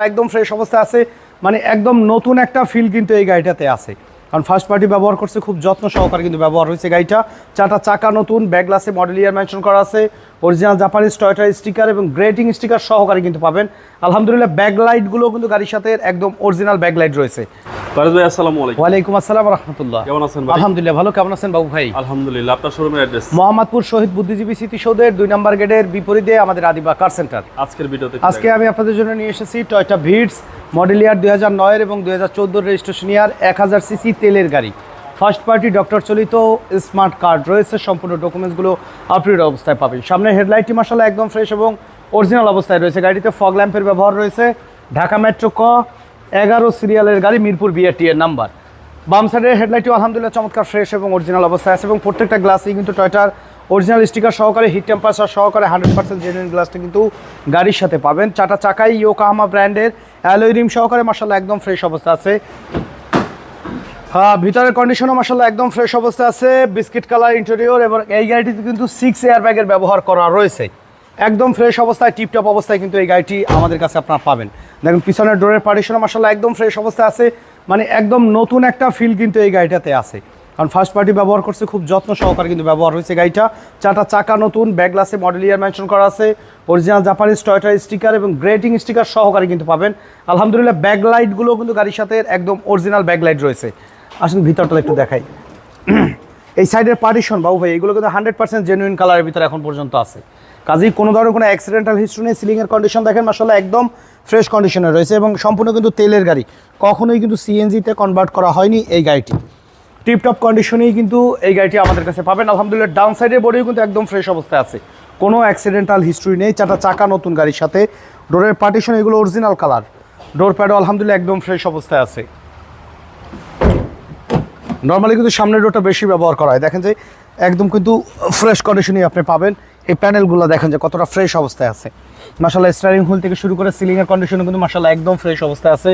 একদম ফ্রেশ অবস্থায় আছে। মানে একদম নতুন একটা ফিল কিন্তু এই গাড়িটাতে আছে। কারণ ফার্স্ট পার্টি ব্যবহার করছে খুব যত্ন সহকারে কিন্তু ব্যবহার হয়েছে গাড়িটা। চারটা চাকা নতুন ব্যাগ গ্লাসে মডেল ইয়ার মেনশন করা আছে। অরিজিনাল জাপানিজ টয়টা স্টিকার এবং গ্রেটিং স্টিকার সহকারে কিন্তু পাবেন। আলহামদুলিল্লাহ ব্যাগ লাইটগুলো কিন্তু গাড়ির সাথে একদম অরিজিনাল ব্যাগ লাইট রয়েছে। ফারুজ ভাই আসসালামু আলাইকুম। ওয়ালাইকুম আসসালাম রহমতুল্লাহ। কেমন আছেন ভাই? আলহামদুলিল্লাহ ভালো। কেমন আছেন বাবু ভাই? আলহামদুলিল্লাহ আপনার শোরুমের অ্যাড্রেস মোহাম্মদপুর শহীদ বুদ্ধিজীবী স্মৃতিসৌধের দুই নম্বর গেটের বিপরীতে আমাদের আদিবা কার সেন্টার আজকের ভিডিওতে আজকে আমি আপনাদের জন্য নিয়ে এসেছি টয়টা ভিডস মডেল ইয়ার দুই হাজার নয়ের এবং দুই হাজার চোদ্দোর রেজিস্ট্রেশন ইয়ার এক হাজার সিসি তেলের গাড়ি। ফার্স্ট পার্টি ডক্টর চলিত স্মার্ট কার্ড রয়েছে, সম্পূর্ণ ডকুমেন্টসগুলো আপডেট অবস্থায় পাবেন। সামনে হেডলাইটটি মাসালা একদম ফ্রেশ এবং অরিজিনাল অবস্থায় রয়েছে। গাড়িতে ফগ ল্যাম্পের ব্যবহার রয়েছে। ঢাকা মেট্রো ক এগারো সিরিয়ালের গাড়ি, মিরপুর বিআরটি এর নাম্বার বাম সাইডের হেডলাইটটিও আলহামদুলিল্লাহ চমৎকার ফ্রেশ এবং অরিজিনাল অবস্থায় আছে এবং প্রত্যেকটা গ্লাসেই কিন্তু টয়টার অরিজিনাল স্টিকার সহকারে হিট টেম্পারেচার সহকারে হান্ড্রেড পার্সেন্ট জেনুইন গ্লাসটা কিন্তু গাড়ির সাথে পাবেন। চাটা চাকাই ইয়োকাহামা ব্র্যান্ডের অ্যালোই রিম সহকারে মার্শাল্লাহ একদম ফ্রেশ অবস্থা আছে। হ্যাঁ ভিতরের কন্ডিশনও মার্শাল্লাহ একদম ফ্রেশ অবস্থা আছে। বিস্কিট কালার ইন্টেরিয়র এবং এই গাড়িটিতে কিন্তু সিক্স এয়ার ব্যাগের ব্যবহার করা রয়েছে। একদম ফ্রেশ অবস্থায় টিপটপ অবস্থায় কিন্তু এই গাড়িটি আমাদের কাছে আপনারা পাবেন। দেখুন, পিছনের ডোরের পার্টিশনও মার্শাল্লাহ একদম ফ্রেশ অবস্থায় আছে। মানে একদম নতুন একটা ফিল কিন্তু এই গাড়িটাতে আছে। কারণ ফার্স্ট পার্টি ব্যবহার করছে, খুব যত্ন সহকারে কিন্তু ব্যবহার হয়েছে গাড়িটা। চারটা চাকা নতুন ব্যাগ গ্লাসে মডেল ইয়ার মেনশন করা আছে। অরিজিনাল জাপানিজ টয়টার স্টিকার এবং গ্রেটিং স্টিকার সহকারে কিন্তু পাবেন। আলহামদুলিল্লাহ ব্যাগ লাইটগুলো কিন্তু গাড়ির সাথে একদম অরিজিনাল ব্যাগ লাইট রয়েছে। আসুন ভিতরটা একটু দেখাই। এই সাইডের পার্টিশন বাবু ভাই, এগুলো কিন্তু হান্ড্রেড পার্সেন্ট জেনুইন কালারের ভিতরে এখন পর্যন্ত আছে। কাজেই কোনো ধরনের কোনো অ্যাক্সিডেন্টাল হিস্ট্রি নেই সিলিংয়ের কন্ডিশন দেখেন মাসাল্লাহ একদম ফ্রেশ কন্ডিশনে রয়েছে এবং সম্পূর্ণ কিন্তু তেলের গাড়ি। কখনোই কিন্তু সিএনজিতে কনভার্ট করা হয়নি এই গাড়িটি। টিপটপ কন্ডিশনেই কিন্তু এই গাড়িটি আমাদের কাছে পাবেন। আলহামদুলিল্লাহ ডাউন সাইডের বডিও কিন্তু একদম ফ্রেশ অবস্থায় আছে। কোনো অ্যাক্সিডেন্টাল হিস্ট্রি নেই চারটা চাকা নতুন গাড়ির সাথে। ডোরের পার্টিশন এগুলো অরিজিনাল কালার ডোর প্যাডও আলহামদুলিল্লাহ একদম ফ্রেশ অবস্থায় আছে। নর্মালি কিন্তু সামনের ডোরটা বেশি ব্যবহার করা হয়। দেখেন যে একদম কিন্তু ফ্রেশ কন্ডিশনই আপনি পাবেন। এই প্যানেলগুলো দেখেন যে কতটা ফ্রেশ অবস্থায় আছে। মাসাল্লাহ স্টারিং হুইল থেকে শুরু করে সিলিংয়ের কন্ডিশনও কিন্তু মাসাল্লাহ একদম ফ্রেশ অবস্থায় আছে।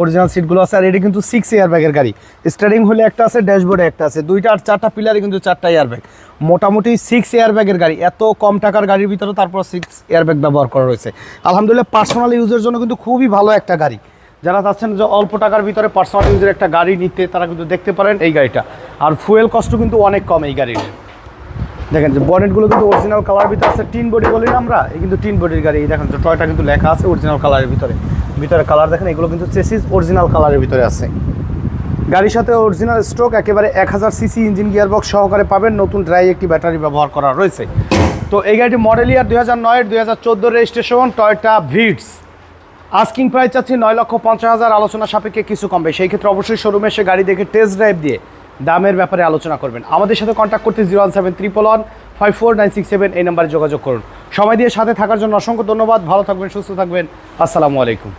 অরিজিনাল সিটগুলো আছে, আর এটা কিন্তু সিক্স এয়ার ব্যাগের গাড়ি। স্টারিং হুইলে একটা আছে ড্যাশবোর্ডে একটা আছে। দুইটা আর চারটা পিলারে কিন্তু চারটা এয়ার ব্যাগ মোটামুটি সিক্স এয়ার ব্যাগের গাড়ি। এত কম টাকার গাড়ির ভিতরে তারপর সিক্স এয়ার ব্যাগ ব্যবহার করা রয়েছে। আলহামদুলিল্লাহ পার্সোনাল ইউজের জন্য কিন্তু খুবই ভালো একটা গাড়ি। যারা চাচ্ছেন যে অল্প টাকার ভিতরে পার্সোনাল ইউজের একটা গাড়ি নিতে, তারা কিন্তু দেখতে পারেন এই গাড়িটা। আর ফুয়েল কস্ট কিন্তু অনেক কম এই গাড়ির। দেখেন যে বনেটগুলো কিন্তু অরিজিনাল কালার ভিতরে আছে, টিন বডি বলি আমরা, এই কিন্তু টিন বডির গাড়ি। দেখেন টয়টা কিন্তু লেখা আছে অরিজিনাল কালারের ভিতরে। ভিতরে কালার দেখেন, এগুলো কিন্তু চেসিস অরিজিনাল কালারের ভিতরে আছে। গাড়ির সাথে অরিজিনাল স্ট্রোক একেবারে এক হাজার সিসি ইঞ্জিন গিয়ারবক্স সহকারে পাবেন, নতুন ড্রাই একটি ব্যাটারি ব্যবহার করা রয়েছে। তো এই গাড়িটি মডেল ইয়ার দুই হাজার নয়ের দুই হাজার চোদ্দ registration Toyota Vitz asking price চাচ্ছি নয় লক্ষ পঞ্চাশ হাজার, আলোচনা সাপেক্ষে কিছু কমবে। সেই ক্ষেত্রে অবশ্যই শোরুমে এসে গাড়ি দেখে টেস্ট ড্রাইভ দিয়ে দামের ব্যাপারে আলোচনা করবেন। আমাদের সাথে কন্ট্যাক্ট করতে zero one seven triple one five four nine six seven এই নাম্বারে যোগাযোগ করুন। সময় দিয়ে সাথে থাকার জন্য অসংখ্য ধন্যবাদ। ভালো থাকবেন, সুস্থ থাকবেন। আসসালামু আলাইকুম।